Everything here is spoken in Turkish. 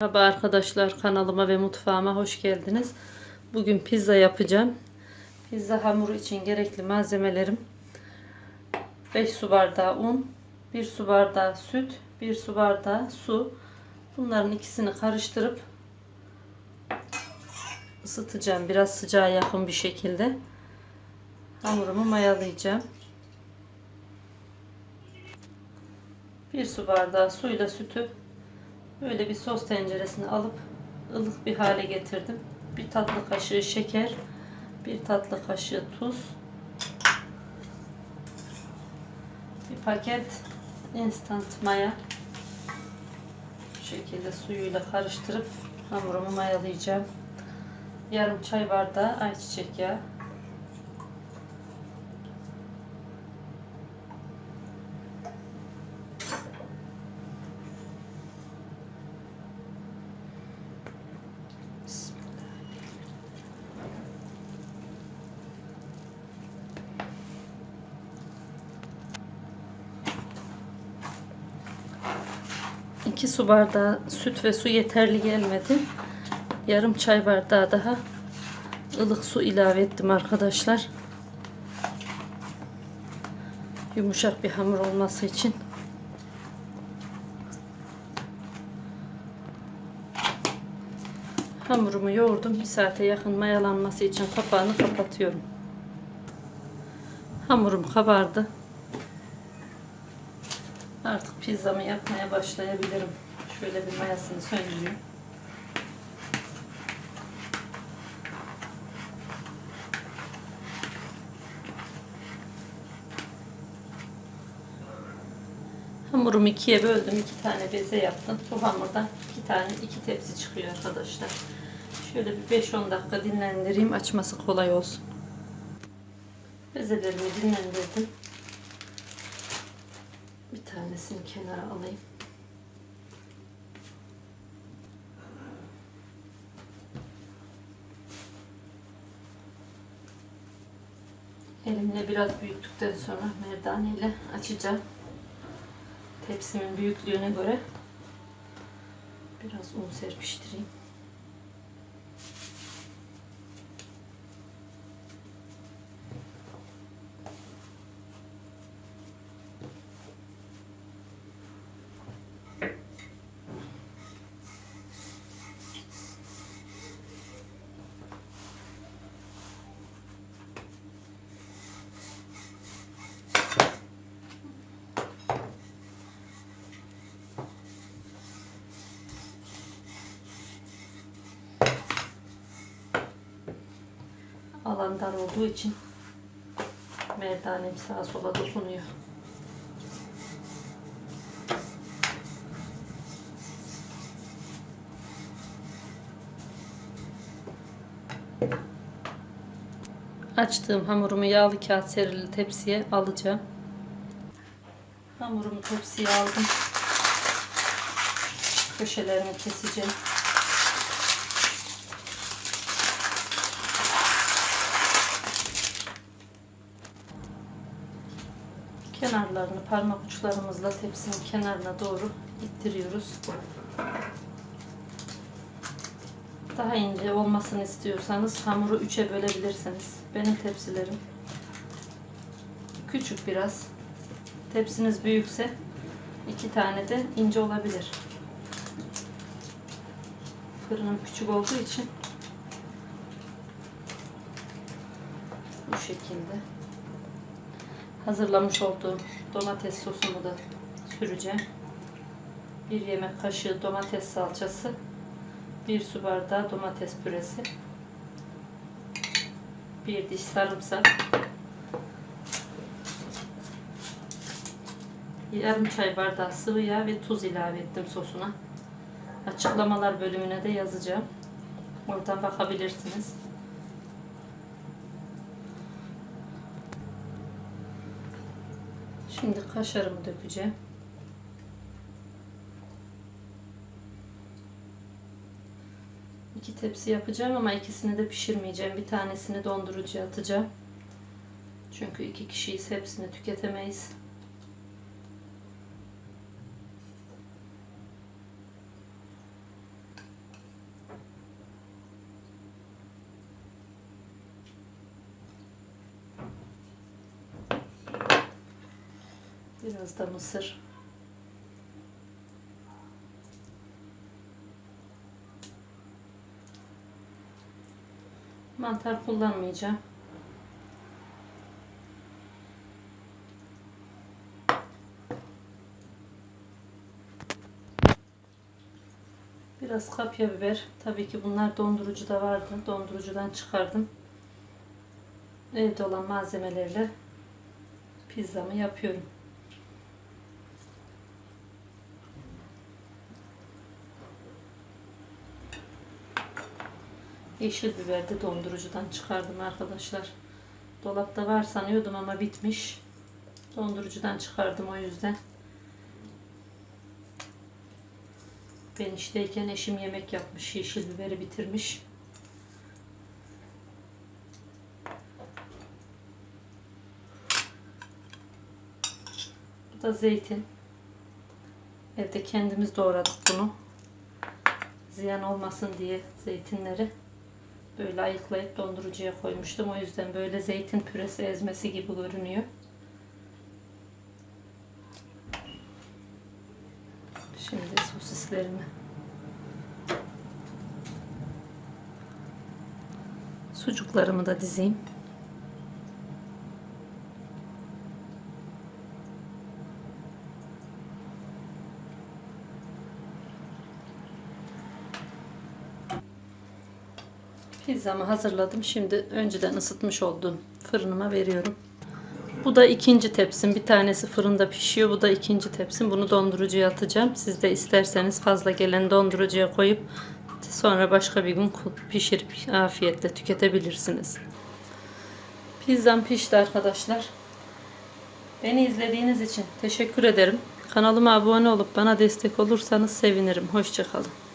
Merhaba arkadaşlar kanalıma ve mutfağıma hoş geldiniz. Bugün pizza yapacağım. Pizza hamuru için gerekli malzemelerim 5 su bardağı un, 1 su bardağı süt, 1 su bardağı su. Bunların ikisini karıştırıp ısıtacağım. Biraz sıcağa yakın bir şekilde. Hamurumu mayalayacağım. 1 su bardağı suyla sütü Böyle bir sos tenceresine alıp ılık bir hale getirdim. Bir tatlı kaşığı şeker, bir tatlı kaşığı tuz, bir paket instant maya. Bu şekilde suyuyla karıştırıp hamurumu mayalayacağım. Yarım çay bardağı ayçiçek yağı. İki su bardağı süt ve su yeterli gelmedi. Yarım çay bardağı daha ılık su ilave ettim arkadaşlar. Yumuşak bir hamur olması için. Hamurumu yoğurdum. Bir saate yakın mayalanması için kapağını kapatıyorum. Hamurum kabardı. Artık pizzamı yapmaya başlayabilirim. Şöyle bir mayasını söndüreyim. Hamurumu ikiye böldüm. iki tane beze yaptım. Bu hamurdan iki tane iki tepsi çıkıyor arkadaşlar. Şöyle bir 5-10 dakika dinlendireyim. Açması kolay olsun. Bezelerimi dinlendirdim. Tanesini kenara alayım. Elimle biraz büyüttükten sonra merdane ile açacağım. Tepsimin büyüklüğüne göre biraz un serpiştireyim. Alan dar olduğu için merdanem sağa sola dokunuyor. Açtığım hamurumu yağlı kağıt serili tepsiye alacağım. Hamurumu tepsiye aldım. Köşelerini keseceğim. Kenarlarını parmak uçlarımızla tepsinin kenarına doğru ittiriyoruz. Daha ince olmasını istiyorsanız hamuru üçe bölebilirsiniz. Benim tepsilerim küçük biraz. Tepsiniz büyükse iki tane de ince olabilir. Fırınım küçük olduğu için bu şekilde hazırlamış olduğum domates sosumu da süreceğim. Bir yemek kaşığı domates salçası, bir su bardağı domates püresi, bir diş sarımsak, yarım çay bardağı sıvı yağ ve tuz ilave ettim sosuna. Açıklamalar bölümüne de yazacağım. Oradan bakabilirsiniz. Şimdi kaşarımı dökeceğim. İki tepsi yapacağım ama ikisini de pişirmeyeceğim. Bir tanesini dondurucuya atacağım. Çünkü iki kişiyiz. Hepsini tüketemeyiz. Biraz da mısır. Mantar kullanmayacağım. Biraz kapya biber. Tabii ki bunlar dondurucuda vardı. Dondurucudan çıkardım. Evde olan malzemelerle pizzamı yapıyorum. Yeşil biber de dondurucudan çıkardım arkadaşlar. Dolapta var sanıyordum ama bitmiş. Dondurucudan çıkardım o yüzden. Ben işteyken eşim yemek yapmış. Yeşil biberi bitirmiş. Bu da zeytin. Evde kendimiz doğradık bunu. Ziyan olmasın diye zeytinleri böyle ayıklayıp dondurucuya koymuştum. O yüzden böyle zeytin püresi ezmesi gibi görünüyor. Şimdi sosislerimi sucuklarımı da dizeyim. Pizzamı hazırladım. Şimdi önceden ısıtmış olduğum fırınıma veriyorum. Bu da ikinci tepsim. Bir tanesi fırında pişiyor. Bu da ikinci tepsim. Bunu dondurucuya atacağım. Siz de isterseniz fazla gelen dondurucuya koyup sonra başka bir gün pişirip afiyetle tüketebilirsiniz. Pizzam pişti arkadaşlar. Beni izlediğiniz için teşekkür ederim. Kanalıma abone olup bana destek olursanız sevinirim. Hoşçakalın.